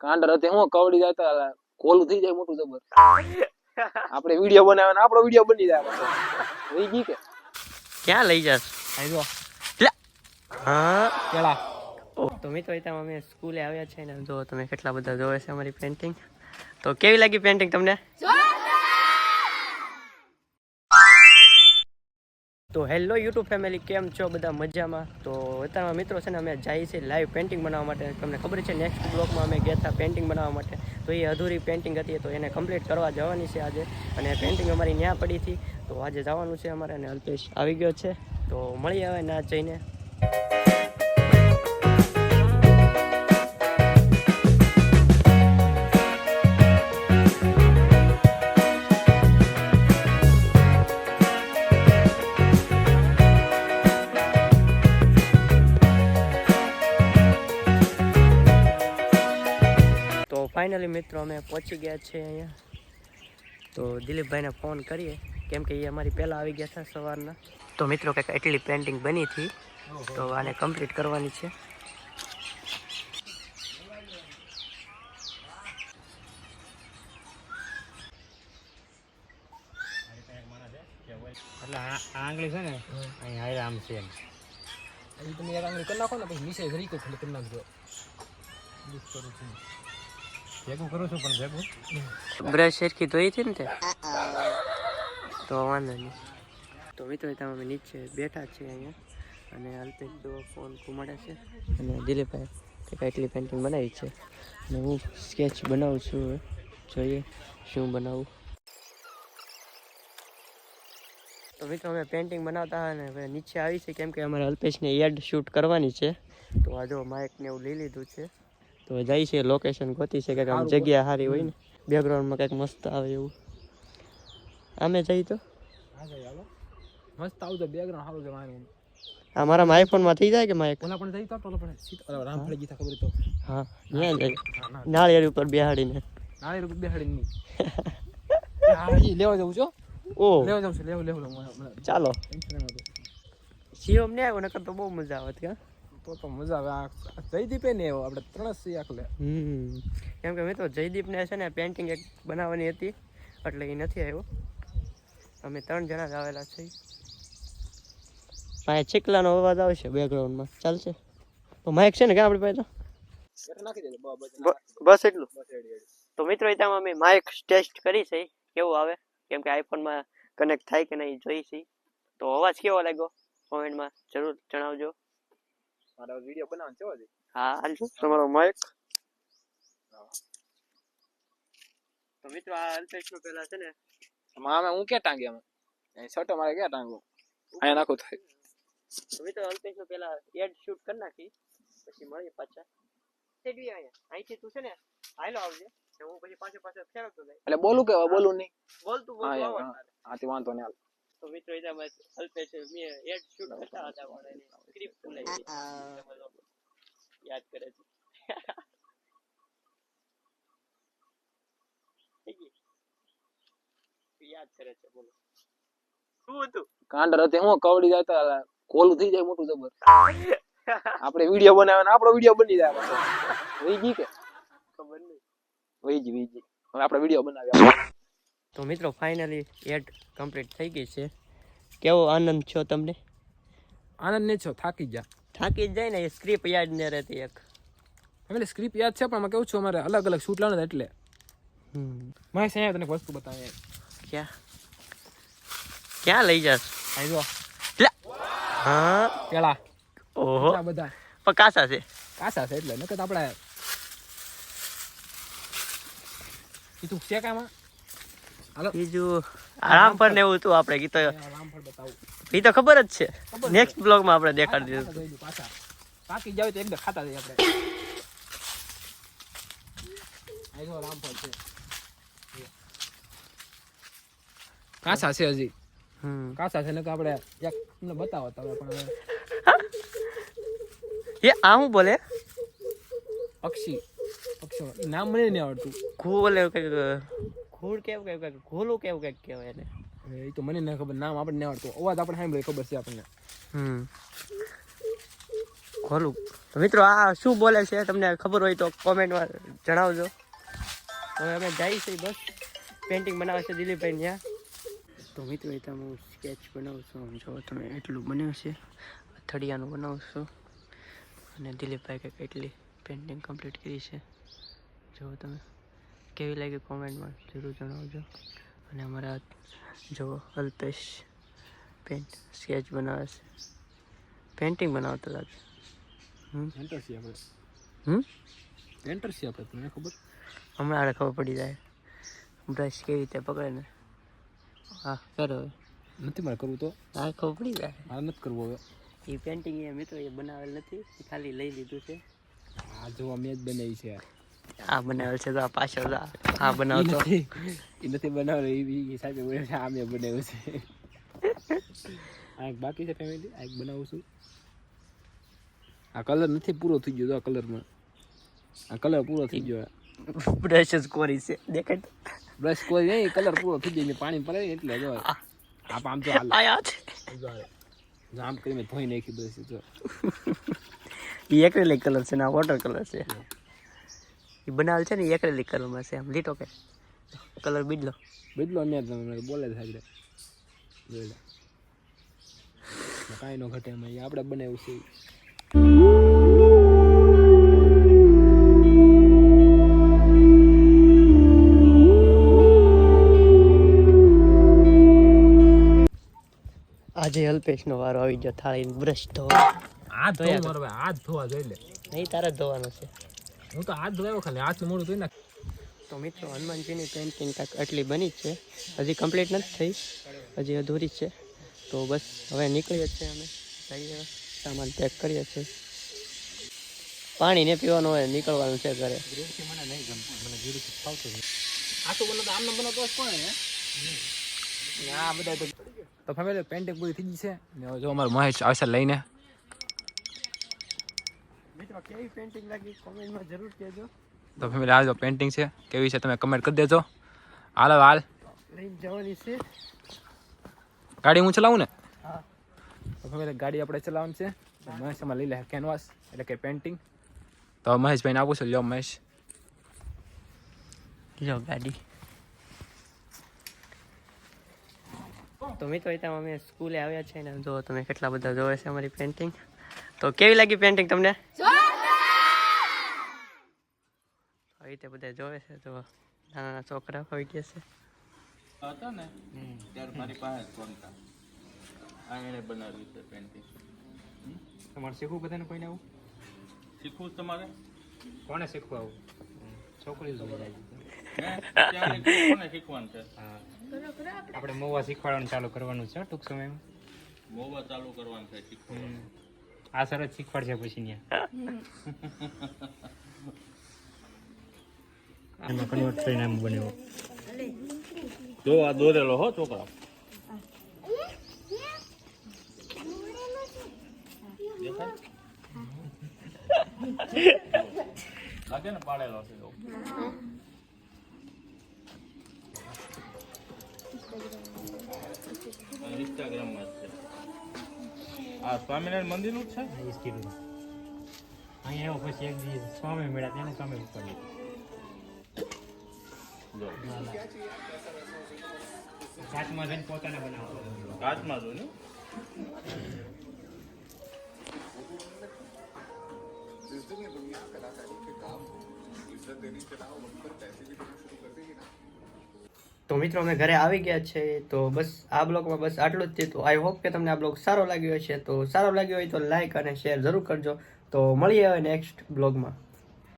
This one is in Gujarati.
કાંડર હતી હું કવડી જતા કોલું થઈ જાય મોટું જબર. આપણે વીડિયો બનાવે ને આપણો વીડિયો બની જાય પાછો. વહી ગઈ કે. ક્યાં લઈ જાસ આવી જો. હા. કેળા તો મિત્રો એ અમે સ્કૂલે આવ્યા છે ને જો તમે કેટલા બધા જોવે છે અમારી પેન્ટિંગ તો કેવી લાગી પેન્ટિંગ તમને? તો હેલો યુટ્યુબ ફેમિલી, કેમ છો બધા મજામાં? તો અત્યારમાં મિત્રો છે ને અમે જઈએ છીએ લાઈવ પેન્ટિંગ બનાવવા માટે. તમને ખબર છે નેક્સ્ટ બ્લોકમાં અમે ગયા હતા પેન્ટિંગ બનાવવા માટે. તો એ અધૂરી પેન્ટિંગ હતી, તો એને કમ્પ્લીટ કરવા જવાની છે આજે. અને પેન્ટિંગ અમારી ન્યા પડી હતી. તો આજે જવાનું છે અમારે અને અલ્પેશ આવી ગયો છે. તો મળીએ હવે ના જઈને. ફાઇનલી મિત્રો અમે પહોંચી ગયા છે અહીંયા. તો દિલીપભાઈને ફોન કરીએ. કેમ કે એ અમારી પહેલાં આવી ગયા હતા સવારના. તો મિત્રો કંઈક એટલી પેન્ટિંગ બની હતી. તો આને કમ્પ્લીટ કરવાની છે. એટલે આ આંગળી છે ને અહીં હારે આમ છે એમ. અહીં તમે આંગળી કરી નાખો ને પછી નીચે જરીકો ખાલી કરી નાખજો. ભેગું કરું છું પણ ભેગું? બ્રશ સરખી ધોઈ હતી ને તે? તો વાંધો નહીં. તો મિત્રો તમે નીચે બેઠા છીએ અહીંયા. અને અલ્પેશ જો ફોન ઘુમાડે છે. અને દિલીપભાઈ કંઈક એટલી પેન્ટિંગ બનાવી છે. અને હું સ્કેચ બનાવું છું જોઈએ શું બનાવું. તો મિત્રો, અમે પેન્ટિંગ બનાવતા હતા ને હવે નીચે આવી છે. કેમ કે અમારે અલ્પેશને એડ શૂટ કરવાની છે. તો આ જો માઇક ને એવું લઈ લીધું છે. તો જાય છે લોકેશન ગોતી છે કે આમ જગ્યા સારી હોય ને બેકગ્રાઉન્ડમાં કંઈક મસ્ત આવે એવું. આમે જઈ તો? મસ્ત આવજો બેકગ્રાઉન્ડ સારું છે મારું આ મારા આઈફોનમાં થઈ જાય કે માઇક ઓલા પણ જઈ તો ઓલા પણ સીટ ઓલા રામ ફળી ગીતા ખબર તો. હા ત્યાં જાય. નાળિયેર ઉપર બેહાડીને. નાળિયેર ઉપર બેહાડીને નહીં. હા ઈ લેવા જવું છો ઓ. લેવા જવું છે લેવું લેવું ચાલો. સીઓમ. ને આવ્યો નકર તો બહુ મજા આવત કા તો તો મજા આવે. આ જયદીપ ને એવો, આપણે ત્રણ જ આખલે હમ. કેમ કે મેં તો જયદીપને છે ને પેન્ટિંગ એક બનાવવાની હતી, એટલે એ નથી આવ્યો. અમે ત્રણ જણા જ આવેલા છીએ. પાસે ચીકલાનો અવાજ આવશે બેકગ્રાઉન્ડમાં ચાલશે. તો માઇક છે ને કે આપણી પાસે? તો બસ એટલું. તો મિત્રો ત્યાં અમે માઇક ટેસ્ટ કરી છે. કેવું આવે? કેમ કે આઈફોનમાં કનેક્ટ થાય કે નહીં, જોઈ છે. તો અવાજ કેવો લાગ્યો? કોમેન્ટમાં જરૂર જણાવજો. મારો વિડિયો બનાવવાનો કેવો છે. હા. હાલજો તમારો માઇક તો મિત્રો આ અલ્પેશનો પેલા છે ને મામે હું કે ટાંગી આમાં? છોટો મારે ક્યાં ટાંગો અહીંયા નાખું થાય. તો મિત્રો અલ્પેશનો પેલા એડ શૂટ કરી નાખી પછી મળીએ પાછા. સેડવી અહીંયા. અહીંથી તું છે ને હાલો આવજે. હું પછી પાછો પાછો ફેરવતો જાય એટલે બોલું કે બોલું નહીં. બોલતું બોલતું યાર, હા. તે વાંધો નહીં હાલ. તો મિત્રો એના માં અલ્પેશ મેં એડ શૂટ કરતા હતા પણ એની સ્ક્રિપ્ટ ભૂલાઈ ગઈ. યાદ કરે છે. યાદ કરે છે બોલો. શું હતું? કાંડર હતી હું કવડી જતા કોલું થઈ જાય મોટું જબર. આપણે વીડિયો બનાવે ને આપણો વીડિયો બની જાય વીજી કે? ખબર નહીં. વીજી વીજી હવે આપણે વીડિયો બનાવીએ. તો મિત્રો ફાઇનલી એડ કમ્પ્લીટ થઈ ગઈ છે. કેવો આનંદ છો તમને? આનંદ નહીં છો થાકી ગયા. થાકી જ જાય ને એ સ્ક્રીપ યાદ ને રહેતી એક. એટલે સ્ક્રીપ યાદ છે પણ કેવું છું અમારે અલગ અલગ શૂટ લાવવાના એટલે. હમ. મેં અહીંયા તને વસ્તુ બતાવે ક્યાં? ક્યાં લઈ જાસ આવ્યો હા. પેલા. ઓહો. બધા. બધા પકાસા છે. કાસા છે એટલે નકર આપણે તું છે કામાં બીજું રામફળ ને એવું હતું આપણે ગીતો એ તો ખબર જ છે. નેક્સ્ટ બ્લોગમાં આપણે દેખાડી દીધું પાછા. પાકી જાવ તો એકદમ ખાતા જઈએ આપણે. રામફળ છે. કાસા છે હજી. હમ. કાસા છે ને કે આપણે એક તમને બતાવો તમે પણ એ આ હું બોલે? પક્ષી. પક્ષી નામ મને નહીં આવડતું. ખૂબ બોલે કંઈક ઘૂળ કેવું કેવું કંઈક ઘોલું કેવું કંઈક કહેવાય એને. હવે એ તો મને ના ખબર નામ આપણને આવડતું. અવાજ આપણે સાંભળે ખબર છે આપણને. હમ. ખોલું તો મિત્રો આ શું બોલે છે? તમને ખબર હોય તો કોમેન્ટમાં જણાવજો. હવે અમે જઈએ છીએ બસ. પેઇન્ટિંગ બનાવે છે દિલીપભાઈ ત્યાં તો મિત્રો એ તમે હું સ્કેચ બનાવું છું. જો તમે એટલું બનાવ્યું છે. થળિયાનું બનાવું છું. અને દિલીપભાઈ કંઈક એટલી પેઇન્ટિંગ કમ્પ્લીટ કરી છે. જો તમે. કેવી લાગી કોમેન્ટમાં જરૂર જણાવજો. અને અમારા જો અલ્પેશ પેન્ટ સ્કેચ બનાવે છે. પેન્ટિંગ બનાવતા લાગે હમ? એન્ટર છીએ આપણે. હમ? એન્ટર છીએ આપણે તમને ખબર? હમણાં આડે ખબર પડી જાય. બ્રશ કેવી રીતે પકડે ને? હા કરો હવે. નથી મારે કરવું તો. હા ખબર પડી જાય. મારે નથી કરવું હવે. એ પેન્ટિંગ એ મિત્રો એ બનાવેલ નથી ખાલી લઈ લીધું છે. આ જોવા મેં જ બનાવી છે આ બનાવેલ છે તો આ પાછળ આ. આ બનાવતો એ નથી બનાવે એ બી સાચે બોલે છે આ મેં બનાવ્યું છે. આ એક બાકી છે ફેમિલી આ એક બનાવું છું. આ કલર નથી પૂરો થઈ ગયો આ કલરમાં આ કલર પૂરો થઈ ગયો. બ્રશ જ કોરી છે દેખાય તો. બ્રશ કોરી નહીં કલર પૂરો થઈ ગયો પાણી પડે એટલે જો. આપ આમ તો હાલ. આયા છે. જામ કરીને ધોઈ નાખી બ્રશ જો. એ એક્રેલિક કલર છે ને આ વોટર કલર છે. એ બનાવેલ છે ને એ એક્રેલિક કલરમાં છે આમ લીટો કે. કલર બીડલો બીડલો ને તમે બોલે લે. કાંઈ નો ઘટે એમાં. આપણે બનાવ્યું છે આજે અલ્પેશનો વારો આવી ગયો થાળી બ્રશ ધોવા. હાથ ધોવા ભાઈ હાથ ધોવા જોઈ લે. નહીં તારે જ ધોવાનું છે. હું તો હાથ ધોયો ખાલી હાથ મોડું ધોઈ નાખ. તો મિત્રો હનુમાનજીની પેઇન્ટિંગ કાંઈક આટલી બની જ છે. હજી કમ્પ્લીટ નથી થઈ હજી અધૂરી જ છે. તો બસ હવે નીકળીએ જ છે અમે. જઈએ સામાન પેક કરીએ છીએ. પાણી ને પીવાનું હોય નીકળવાનું છે ઘરે. આ તો બનાવતો આમને બનાવતો જ કોણ હે? આ બધા તો તો ફેમિલી પેન્ટિંગ પૂરી થઈ ગઈ છે. ને હવે જો અમારો મહેશ આવશે લઈને. મિત્રો કેવી પેઇન્ટિંગ લાગી? કોમેન્ટમાં જરૂર કહેજો. તો ફેમિલી આ જો પેન્ટિંગ છે. કેવી છે તમે કમેન્ટ કરી દેજો. હાલો હાલ. લઈને જવાની છે. ગાડી હું ચલાવું ને? હા. તો ફેમિલી ગાડી આપણે ચલાવવાની છે. તો મહેશ એમાં લઈ લે કેનવાસ એટલે કે પેન્ટિંગ તો મહેશભાઈને આપું છું. લ્યો મહેશ. લો ગાડી. તો મિત્રો ત્યાં અમે સ્કૂલે આવ્યા છે ને જો તમે કેટલા બધા જોવે છે અમારી પેઇન્ટિંગ તો કેવી લાગી પેન્ટિંગ તમને? આવી રીતે બધા જોવે છે તો નાના નાના છોકરા હોય ગયા છે. હતો ને ત્યારે મારી પાસે ફોન હતા. આ એને બનાવ્યું છે પેન્ટિંગ તમારે શીખવું બધાને કોઈને આવું? શીખવું તમારે? કોને શીખવું આવું? છોકરી જોઈ જાય કોને શીખવાનું છે? હા. આપણે મોવા શીખવાડવાનું ચાલુ કરવાનું છે ટૂંક સમયમાં. મોવા ચાલુ કરવાનું છે શીખવાનું. આ સરસ શીખવાડશે પછી ત્યાં એમાં કન્વર્ટ થઈને આમ બન્યો. જો આ દોરેલો હો છોકરા? લાગે ને પાડેલો છે આ સ્વામિનારાયણ મંદિરનું જ છે? ઈ જ કીધું અહીંયા આવ્યો પછી એક દિવસ સ્વામી મળ્યા તેને સ્વામી ઉપર જો. કાચમાં જઈને પોતાને બનાવતો કાચમાં જો ને તો મિત્રો અમે ઘરે આવી ગયા છે, તો બસ આ બ્લોગમાં બસ આટલું જ છે. તો આઈ હોપ કે તમને આ બ્લોગ સારો લાગ્યો હશે. તો સારો લાગ્યો હોય તો લાઇક અને શેર જરૂર કરજો. તો મળીએ હવે નેક્સ્ટ બ્લોગમાં.